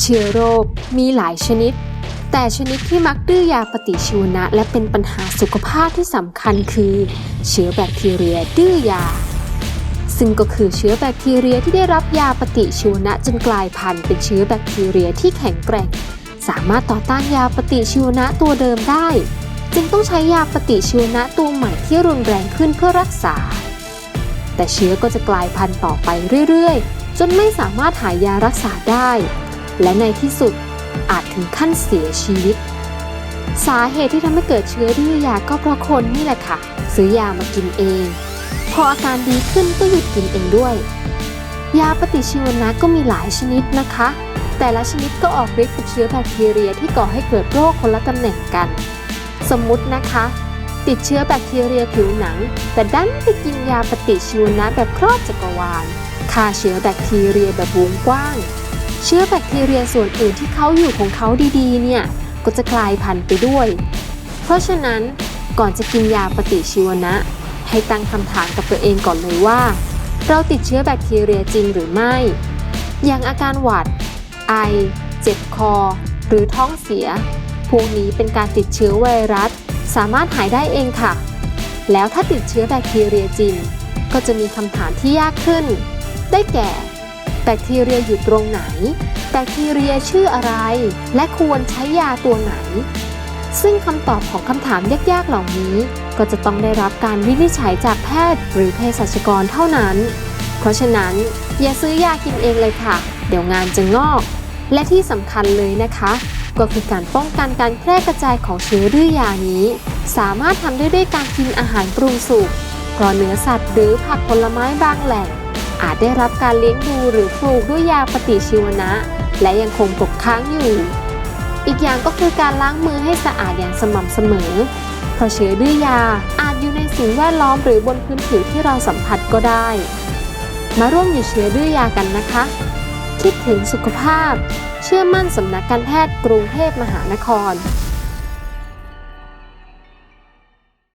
เชื้อโรคมีหลายชนิด แต่ชนิดที่มักดื้อยาปฏิชีวนะ และเป็นปัญหาสุขภาพที่สำคัญคือ เชื้อแบคทีเรียดื้อยา ซึ่งก็คือเชื้อแบคทีเรียที่ได้รับยาปฏิชีวนะจนกลายพันธุ์เป็นเชื้อแบคทีเรียที่แข็งแกร่ง สามารถต่อต้านยาปฏิชีวนะตัวเดิมได้ จึงต้องใช้ยาปฏิชีวนะตัวใหม่ที่รุนแรงขึ้นเพื่อรักษา แต่เชื้อก็จะกลายพันธุ์ต่อไปเรื่อยๆจนไม่สามารถหายารักษาได้ และในที่สุดอาจถึงขั้นเสียชีวิต สาเหตุที่ทำให้เกิดเชื้อดื้อยาก็เพราะคนนี่แหละค่ะ ซื้อยามากินเอง พออาการดีขึ้นก็หยุดกินเองด้วย ยาปฏิชีวนะก็มีหลายชนิดนะคะ แต่ละชนิดก็ออกฤทธิ์กับเชื้อแบคทีเรียที่ก่อให้เกิดโรคคนละตำแหน่งกัน สมมุตินะคะติดเชื้อแบคทีเรียผิวหนัง แต่ดันไปกินยาปฏิชีวนะแบบครอบจักรวาลฆ่าเชื้อแบคทีเรียแบบวงกว้าง เชื้อแบคทีเรียส่วนอื่นที่เขาอยู่ของเขาดีๆ เนี่ย ก็จะกลายพันธุ์ไปด้วย เพราะฉะนั้นก่อนจะกินยาปฏิชีวนะ ให้ตั้งคำถามกับตัวเองก่อนเลยว่า เราติดเชื้อแบคทีเรียจริงหรือไม่ อย่างอาการหวัด ไอ เจ็บคอ หรือท้องเสีย พวกนี้เป็นการติดเชื้อไวรัส สามารถหายได้เองค่ะ แล้วถ้าติดเชื้อแบคทีเรียจริง ก็จะมีคำถามที่ยากขึ้น ได้แก่ แบคทีเรียอยู่ตรงไหน แบคทีเรียชื่ออะไร และควรใช้ยาตัวไหน ซึ่งคำตอบของคำถามยากๆเหล่านี้ ก็จะต้องได้รับการวินิจฉัยจากแพทย์หรือเภสัชกรเท่านั้น เพราะฉะนั้นอย่าซื้อยากินเองเลยค่ะ เดี๋ยวงานจะงอก และที่สำคัญเลยนะคะ ก็คือการป้องกันการแพร่กระจายของเชื้อดื้อยานี้ สามารถทำได้ด้วยการกินอาหารปรุงสุกเพราะเนื้อสัตว์หรือผักผลไม้บางแหล่ง อาจได้รับการเลี้ยงดูหรือปลูกด้วยยาปฏิชีวนะ และยังคงตกค้างอยู่ อีกอย่างก็คือการล้างมือให้สะอาดอย่างสม่ำเสมอ เพราะเชื้อดื้อยาอาจอยู่ในสิ่งแวดล้อมหรือบนพื้นผิวที่เราสัมผัสก็ได้ มาร่วมหยุดเชื้อดื้อยากันนะคะ คิดถึงสุขภาพ เชื่อมั่นสำนักการแพทย์กรุงเทพมหานคร